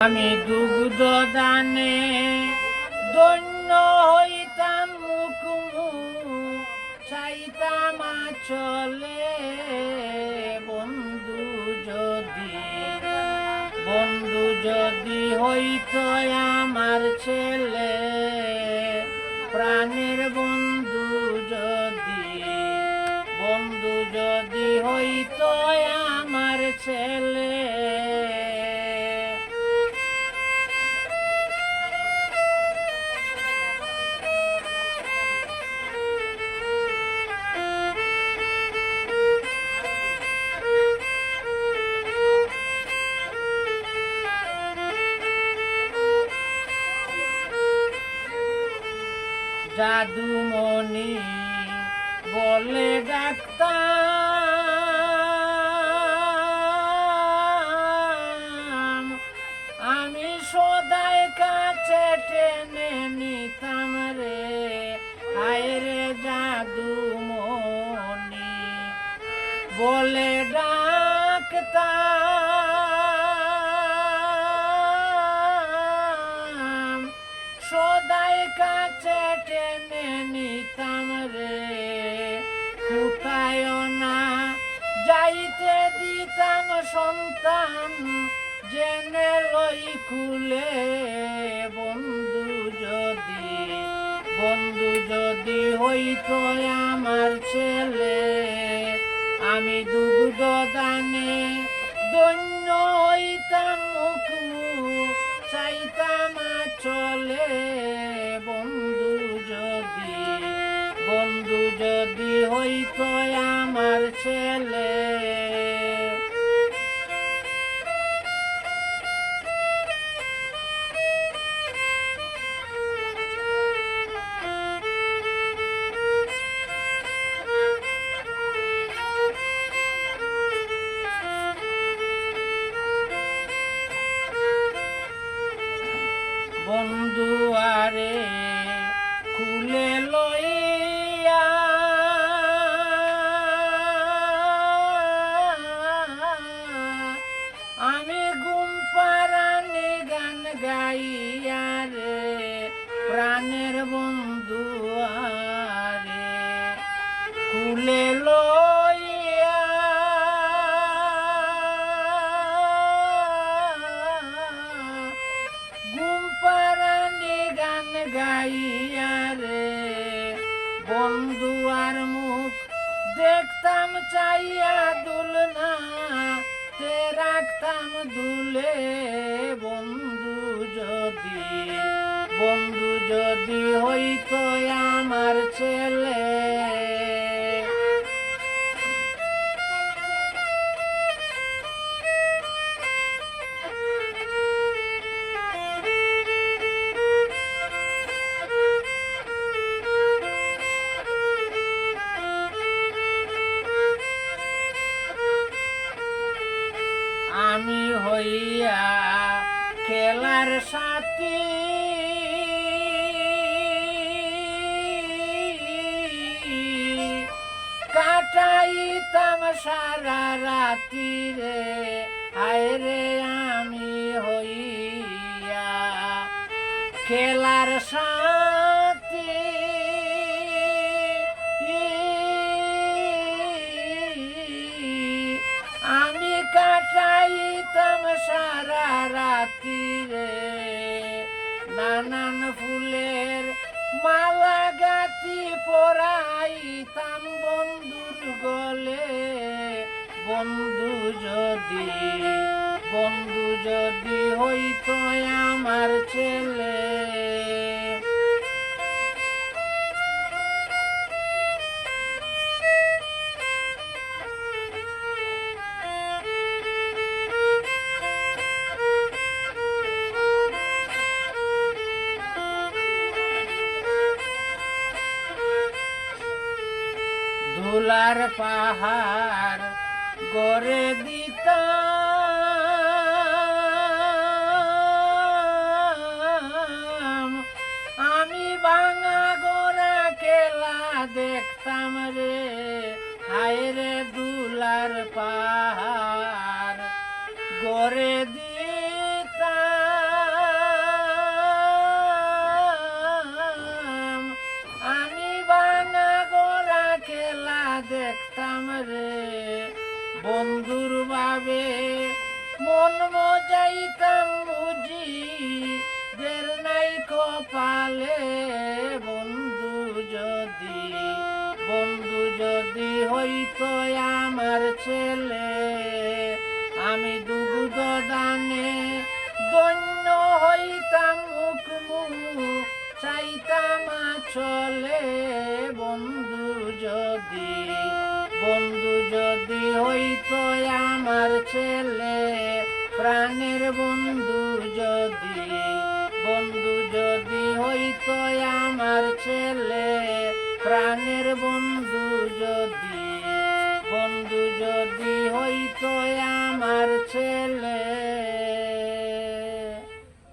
আমি দুগ্ধ দানে দৈন্য হইতাম মুকুমু চাইতাম চলে বন্ধু যদি বন্ধু যদি হইত আমার ছেলে, প্রাণের বন্ধু যদি বন্ধু যদি হইত আমার ছেলে। জাদুমণি বলে ডাক্তার আমি সদাই কাছে টেনে নিতাম রে। হায় রে জাদুমণি বলে ডাক্তার নিতাম রে কোথায় না। যাইতে দিতাম সন্তান, জেনে লই কুলে বন্ধু যদি বন্ধু যদি হইতো আমার ছেলে, আমি দুগ্ধ দানে দৈন্য হইতাম চাইতাম চলে হইতো আমার ছেলে। বন্ধু আরে খুলে লইয়া প্রাণের বন্ধু আরে, খুলে লইয়া। ঘুম গান গাইয়া রে, বন্ধু আর মুখ দেখতাম চাইয়া দুলনা তে রাখতাম দুলে বন্ধু যদি। বন্ধু যদি হইতো আমার ছেলে আমি হইয়া খেলার সাথী। সারা রাতি রে আয় রে আমি হইয়া খেলার সাথী বন্ধু যদি বন্ধু যদি হইতো আমার ছেলে। ধুলার পাহাড় গড়ে দিতা আমি ভাঙা গোড়া খেলা দেখতাম রে, হায় রে দুলার পাহাড়। গড়ে দিত আমি ভাঙা গোড়া খেলা দেখতাম রে বন্ধুর ভাবে মন মজাইতাম বুঝি দের নাই কপালে বন্ধু যদি বন্ধু যদি হইতো আমার ছেলে, আমি দুগুদ দানে দন্য হইতাম, হুকমু চাইতাম চলে বন্ধু যদি। আমার ছেলে প্রাণের বন্ধু যদি বন্ধু যদি হইতো আমার ছেলে প্রাণের বন্ধু